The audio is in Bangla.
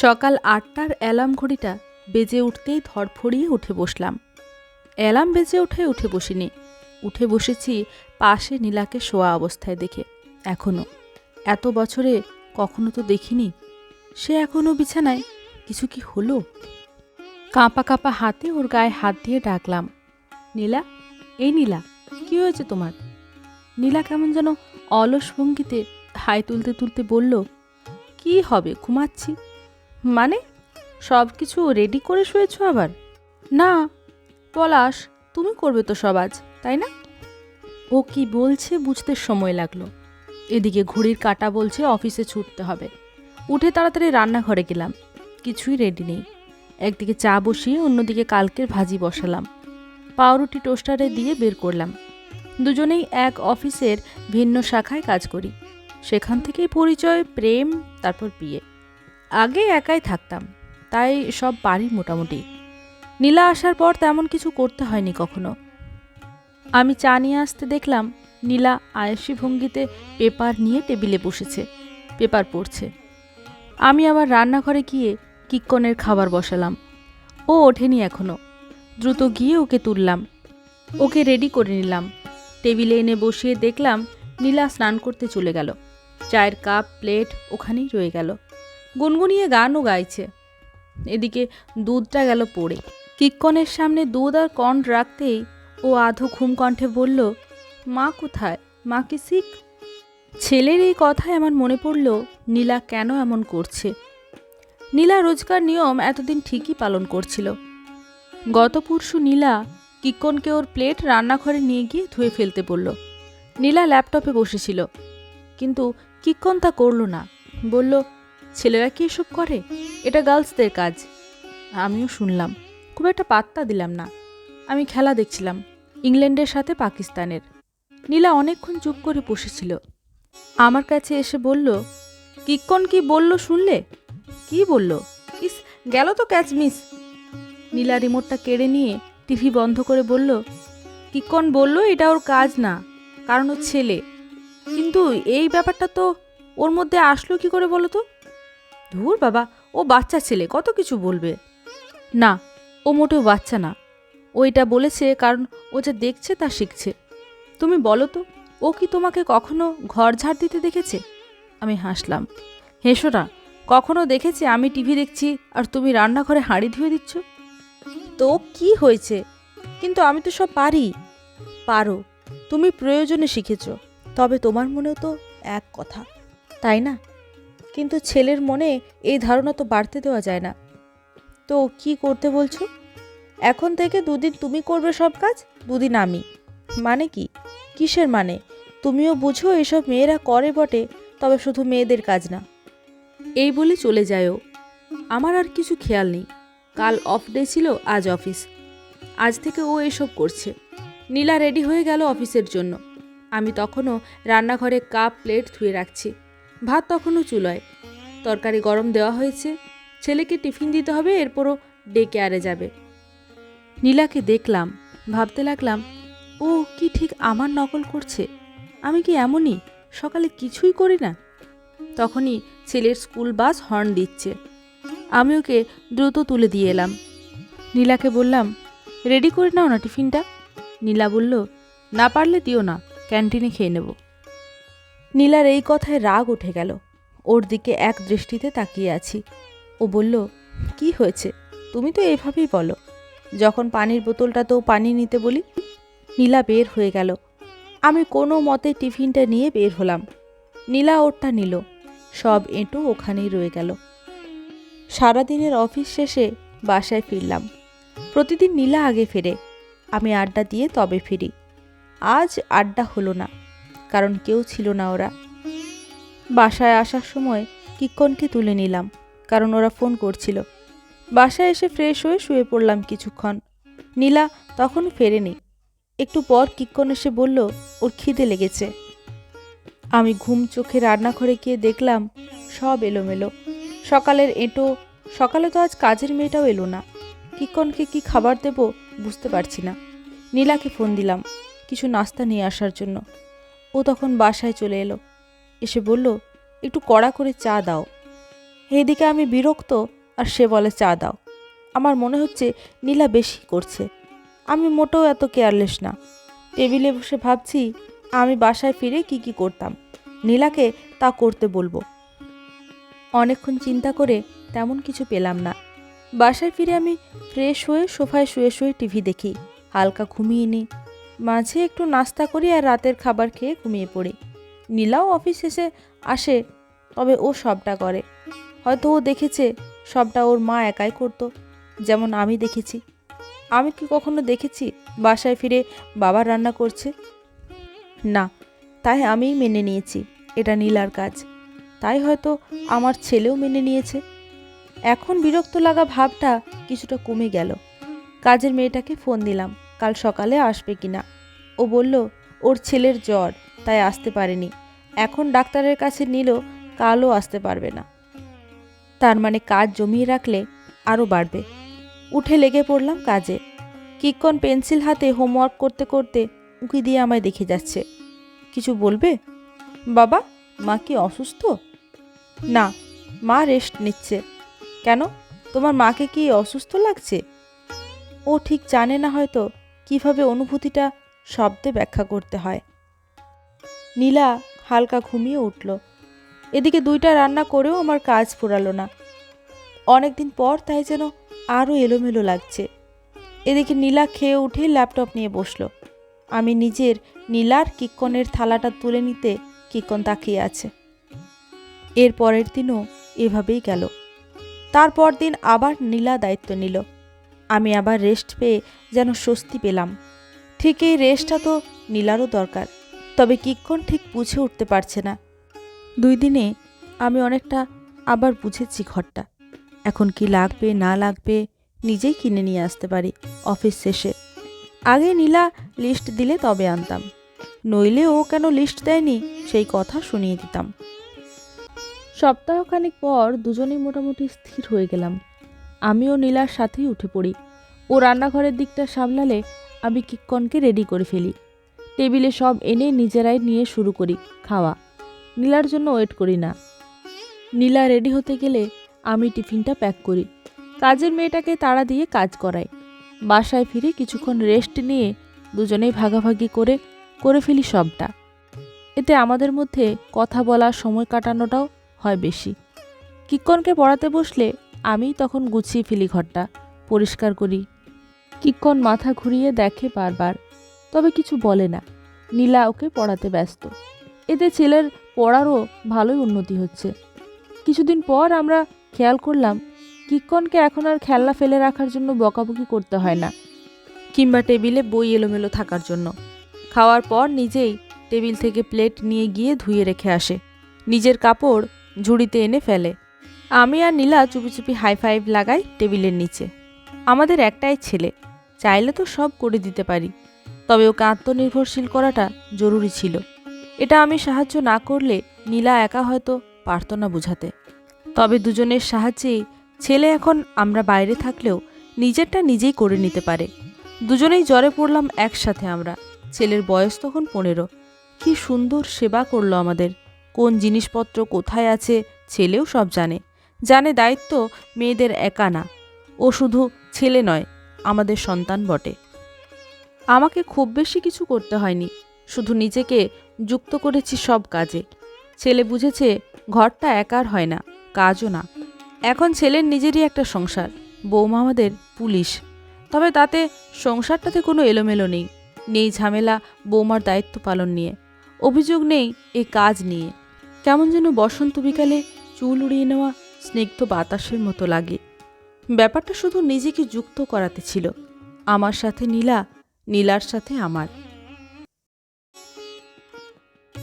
সকাল আটটার অ্যালার্ম ঘড়িটা বেজে উঠতেই ধরফড়িয়ে উঠে বসলাম। অ্যালার্ম বেজে উঠে উঠে বসিনি। উঠে বসেছি পাশে নীলাকে শোয়া অবস্থায় দেখে। এখনও এত বছরে কখনো তো দেখিনি। সে এখনও বিছানায়। কিছু কি হলো? কাঁপা কাঁপা হাতে ওর গায়ে হাত দিয়ে ডাকলাম। নীলা? এই নীলা, কি হয়েছে তোমার? নীলা কেমন যেন অলস ভঙ্গিতে হাই তুলতে তুলতে বলল, কি হবে? ঘুমাচ্ছি? মানে? সব কিছু রেডি করে শুয়েছো আবার? না, পলাশ, তুমি করবে তো সব আজ, তাই না? ও কি বলছে বুঝতে সময় লাগল। এদিকে ঘড়ির কাটা বলছে অফিসে ছুটতে হবে। উঠে তাড়াতাড়ি রান্নাঘরে গেলাম। কিছুই রেডি নেই। একদিকে চা বসিয়ে অন্যদিকে কালকের ভাজি বসালাম। পাউরুটি টোস্টারে দিয়ে বের করলাম। দুজনেই এক অফিসের ভিন্ন শাখায় কাজ করি। সেখান থেকেই পরিচয়, প্রেম, তারপর বিয়ে। আগে একাই থাকতাম, তাই সব পারি মোটামুটি। নীলা আসার পর তেমন কিছু করতে হয়নি কখনো। আমি চা নিয়ে আসতে দেখলাম নীলা আয়েসি ভঙ্গিতে পেপার নিয়ে টেবিলে বসেছে, পেপার পড়ছে। আমি আবার রান্নাঘরে গিয়ে কিক্কনের খাবার বসালাম। ও ওঠেনি এখনও। দ্রুত গিয়ে ওকে তুললাম। ওকে রেডি করে নিলাম। টেবিলে এনে বসিয়ে দেখলাম নীলা স্নান করতে চলে গেল। চায়ের কাপ, প্লেট ওখানেই রয়ে গেল। গুনগুনিয়ে গানও গাইছে। এদিকে দুধটা গেল পড়ে। কিক্কনের সামনে দুধ আর কর্ন রাখতেই ও আধো ঘুম কণ্ঠে বলল, মা কোথায়? মা কি শিখ ছেলের এই কথায় আমার মনে পড়ল, নীলা কেন এমন করছে? নীলা রোজকার নিয়ম এতদিন ঠিকই পালন করছিল। গত পরশু নীলা কিক্কনকে ওর প্লেট রান্নাঘরে নিয়ে গিয়ে ধুয়ে ফেলতে বলল। নীলা ল্যাপটপে বসেছিল। কিন্তু কিক্কন তা করল না। বলল ছেলেরা কি এসব করে? এটা গার্লসদের কাজ। আমিও শুনলাম, খুব একটা পাত্তা দিলাম না। আমি খেলা দেখছিলাম, ইংল্যান্ডের সাথে পাকিস্তানের। নীলা অনেকক্ষণ চুপ করে বসেছিল। আমার কাছে এসে বলল, কিক্কন কি বলল শুনলে? কি বলল? ইস, গেল তো ক্যাচ মিস। নীলা রিমোটটা কেড়ে নিয়ে টিভি বন্ধ করে বলল, কিক্কন বলল এটা ওর কাজ না, কারণ ও ছেলে। কিন্তু এই ব্যাপারটা তো ওর মধ্যে আসলো কি করে বলো তো? ধুর বাবা, ও বাচ্চা ছেলে, কত কিছু বলবে। না, ও মোটেও বাচ্চা না। ও এটা বলেছে কারণ ও যা দেখছে তা শিখছে। তুমি বলো তো, ও কি তোমাকে কখনো ঘর ঝাড় দিতে দেখেছে? আমি হাসলাম। হেসো না, কখনো দেখেছি আমি টিভি দেখছি আর তুমি রান্নাঘরে হাঁড়ি ধুয়ে দিচ্ছ? তো কি হয়েছে? কিন্তু আমি তো সব পারি। পারো, তুমি প্রয়োজনে শিখেছ, তবে তোমার মনেও তো এক কথা, তাই না? কিন্তু ছেলের মনে এই ধারণা তো বাড়তে দেওয়া যায় না। তো কি করতে বলছো? এখন থেকে দুদিন তুমি করবে সব কাজ, দুদিন আমি। মানে কি? কিসের মানে? তুমিও বুঝো এসব মেয়েরা করে বটে, তবে শুধু মেয়েদের কাজ না। এই বলে চলে যায় ও আমার আর কিছু খেয়াল নেই। কাল অফ ডে ছিল, আজ অফিস আজ থেকে ও এসব করছে। নীলা রেডি হয়ে গেল অফিসের জন্য। আমি তখনও রান্নাঘরে কাপ প্লেট ধুয়ে রাখছি। ভাত তখনও চুলোয়। তরকারি গরম দেওয়া হয়েছে। ছেলেকে টিফিন দিতে হবে, এরপরও ডে কেয়ারে যাবে। নীলাকে দেখলাম, ভাবতে লাগলাম, ও কি ঠিক আমার নকল করছে? আমি কি এমনই? সকালে কিছুই করি না? তখনই ছেলের স্কুল বাস হর্ন দিচ্ছে। আমি ওকে দ্রুত তুলে দিয়ে এলাম। নীলাকে বললাম, রেডি করে নাও না টিফিনটা? নীলা বলল, না পারলে দিও না, ক্যান্টিনে খেয়ে নেব। নীলার এই কথায় রাগ উঠে গেল। ওর দিকে এক দৃষ্টিতে তাকিয়ে আছি। ও বলল, কি হয়েছে? তুমি তো এভাবেই বলো। যখন পানির বোতলটা তো পানি নিতে বলি, নীলা বের হয়ে গেল। আমি কোনো মতে টিফিনটা নিয়ে বের হলাম। নীলা ওরটা নিল। সব এঁটো ওখানেই রয়ে গেল। সারাদিনের অফিস শেষে বাসায় ফিরলাম। প্রতিদিন নীলা আগে ফেরে। আমি আড্ডা দিয়ে তবে ফিরি। আজ আড্ডা হলো না। কারণ কেউ ছিল না ওরা। বাসায় আসার সময় কিক্ষণকে তুলে নিলাম, কারণ ওরা ফোন করছিল। বাসায় এসে ফ্রেশ হয়ে শুয়ে পড়লাম কিছুক্ষণ। নীলা তখন ফেরেনি। একটু পর কিক্ষণ এসে বলল, ওর খিদে লেগেছে। আমি ঘুম চোখে রান্নাঘরে গিয়ে দেখলাম, সব এলোমেলো। সকালের এঁটো, সকালে তো আজ কাজের মেয়েটাও এলো না। কিক্কনকে কি খাবার দেব বুঝতে পারছি না। নীলাকে ফোন দিলাম, কিছু নাস্তা নিয়ে আসার জন্য। ও তখন বাসায় চলে এলো। এসে বলল, একটু কড়া করে চা দাও। এদিকে আমি বিরক্ত, আর সে বলে, চা দাও। আমার মনে হচ্ছে নীলা বেশি করছে। আমি মোটেও এত কেয়ারলেস না। টেবিলে বসে ভাবছি, আমি বাসায় ফিরে কি কি করতাম। নীলাকে তা করতে বলব। অনেকক্ষণ চিন্তা করে তেমন কিছু পেলাম না। বাসায় ফিরে আমি ফ্রেশ হয়ে সোফায় শুয়ে শুয়ে টিভি দেখি। হালকা ঘুমিয়ে নিই। মাঝে একটু নাস্তা করি আর রাতের খাবার খেয়ে ঘুমিয়ে পড়ি। নীলাও অফিস এসে আসে, তবে ও সবটা করে। হয়তো ও দেখেছে সবটা ওর মা একাই করতো, যেমন আমি দেখেছি। আমি কি কখনো দেখেছি বাসায় ফিরে বাবা রান্না করছে? না, তাই আমিই মেনে নিয়েছি, এটা নীলার কাজ। তাই হয়তো আমার ছেলেও মেনে নিয়েছে। এখন বিরক্ত লাগা ভাবটা কিছুটা কমে গেল। কাজের মেয়েটাকে ফোন দিলাম। কাল সকালে আসবে কিনা ও বলল, ওর ছেলের জ্বর, তাই আসতে পারেনি। এখন ডাক্তারের কাছে নিল কালও আসতে পারবে না। তার মানে কাজ জমিয়ে রাখলে আরও বাড়বে। উঠে লেগে পড়লাম কাজে। কিক্ষণ পেন্সিল হাতে হোমওয়ার্ক করতে করতে উঁকি দিয়ে আমায় দেখে যাচ্ছে। কিছু বলবে? বাবা, মা কি অসুস্থ? না, মা রেস্ট নিচ্ছে। কেন? তোমার মাকে কি অসুস্থ লাগছে? ও ঠিক জানে না হয়তো কীভাবে অনুভূতিটা শব্দে ব্যাখ্যা করতে হয়। নীলা হালকা ঘুমিয়ে উঠল। এদিকে দুইটা রান্না করেও আমার কাজ ফুরালো না। অনেকদিন পর তাই যেন আরও এলোমেলো লাগছে। এদিকে নীলা খেয়ে উঠে ল্যাপটপ নিয়ে বসল। আমি নিজের নীলার কিক্কনের থালাটা তুলে নিতে কিক্কন তাকিয়ে আছে। এর পরের দিনও এভাবেই গেল। তারপর দিন আবার নীলা দায়িত্ব নিল। আমি আবার রেস্ট পেয়ে যেন স্বস্তি পেলাম। ঠিক এই রেস্টটা তো নীলারও দরকার, তবে কিক্ষণ ঠিক বুঝে উঠতে পারছে না। দুই দিনে আমি অনেকটা আবার বুঝেছি ঘরটা। এখন কি লাগবে, না লাগবে, নিজেই কিনে নিয়ে আসতে পারি অফিস শেষে। আগে নীলা লিস্ট দিলে তবে আনতাম। নইলে ও কেন লিস্ট দেয়নি, সেই কথা শুনিয়ে দিতাম। সপ্তাহখানেক পর দুজনেই মোটামুটি স্থির হয়ে গেলাম। আমিও নীলার সাথেই উঠে পড়ি। ও রান্নাঘরের দিকটা সামলালে আমি কিক্কনকে রেডি করে ফেলি। টেবিলে সব এনে নিজেরাই নিয়ে শুরু করি খাওয়া। নীলার জন্য ওয়েট করি না। নীলা রেডি হতে গেলে আমি টিফিনটা প্যাক করি। কাজের মেয়েটাকে তাড়া দিয়ে কাজ করাই। বাসায় ফিরে কিছুক্ষণ রেস্ট নিয়ে দুজনেই ভাগাভাগি করে করে ফেলি সবটা। এতে আমাদের মধ্যে কথা বলা সময় কাটানোটাও হয় বেশি। কিক্কনকে পড়াতে বসলে আমি তখন গুছিয়ে ফেলি ঘরটা, পরিষ্কার করি। কিক্ষণ মাথা ঘুরিয়ে দেখে বারবার, তবে কিছু বলে না। নীলা ওকে পড়াতে ব্যস্ত। এতে ছেলের পড়ারও ভালোই উন্নতি হচ্ছে। কিছুদিন পর আমরা খেয়াল করলাম কিক্ষণকে এখন আর খেলনা ফেলে রাখার জন্য বকাবকি করতে হয় না, কিংবা টেবিলে বই এলোমেলো থাকার জন্য। খাওয়ার পর নিজেই টেবিল থেকে প্লেট নিয়ে গিয়ে ধুয়ে রেখে আসে। নিজের কাপড় ঝুড়িতে এনে ফেলে। আমি আর নীলা চুপি চুপি হাই ফাইভ লাগাই টেবিলের নিচে। আমাদের একটাই ছেলে, চাইলে তো সব করে দিতে পারি, তবে ওকে আত্মনির্ভরশীল করাটা জরুরি ছিল। এটা আমি সাহায্য না করলে নীলা একা হয়তো পারত না বুঝাতে। তবে দুজনের সাহায্যেই ছেলে এখন আমরা বাইরে থাকলেও নিজেরটা নিজেই করে নিতে পারে। দুজনেই জ্বরে পড়লাম একসাথে আমরা, ছেলের বয়স তখন পনেরো। কি সুন্দর সেবা করল আমাদের, কোন জিনিসপত্র কোথায় আছে ছেলেও সব জানে। জানে দায়িত্ব মেয়েদের একা না। ও শুধু ছেলে নয়, আমাদের সন্তান বটে। আমাকে খুব বেশি কিছু করতে হয়নি, শুধু নিজেকে যুক্ত করেছি সব কাজে। ছেলে বুঝেছে, ঘরটা একার হয় না, কাজও না। এখন ছেলের নিজেরই একটা সংসার, বৌমা আমাদের পুলিশ। তবে তাতে সংসারটাতে কোনো এলোমেলো নেই নেই ঝামেলা বৌমার দায়িত্ব পালন নিয়ে। অভিযোগ নেই এই কাজ নিয়ে। কেমন যেন বসন্ত বিকালে চুল উড়িয়ে নেওয়া স্নিগ্ধ বাতাসের মতো লাগে। ব্যাপারটা শুধু নিজেকে যুক্ত করাতে ছিল। আমার সাথে নীলা, নীলার সাথে আমার।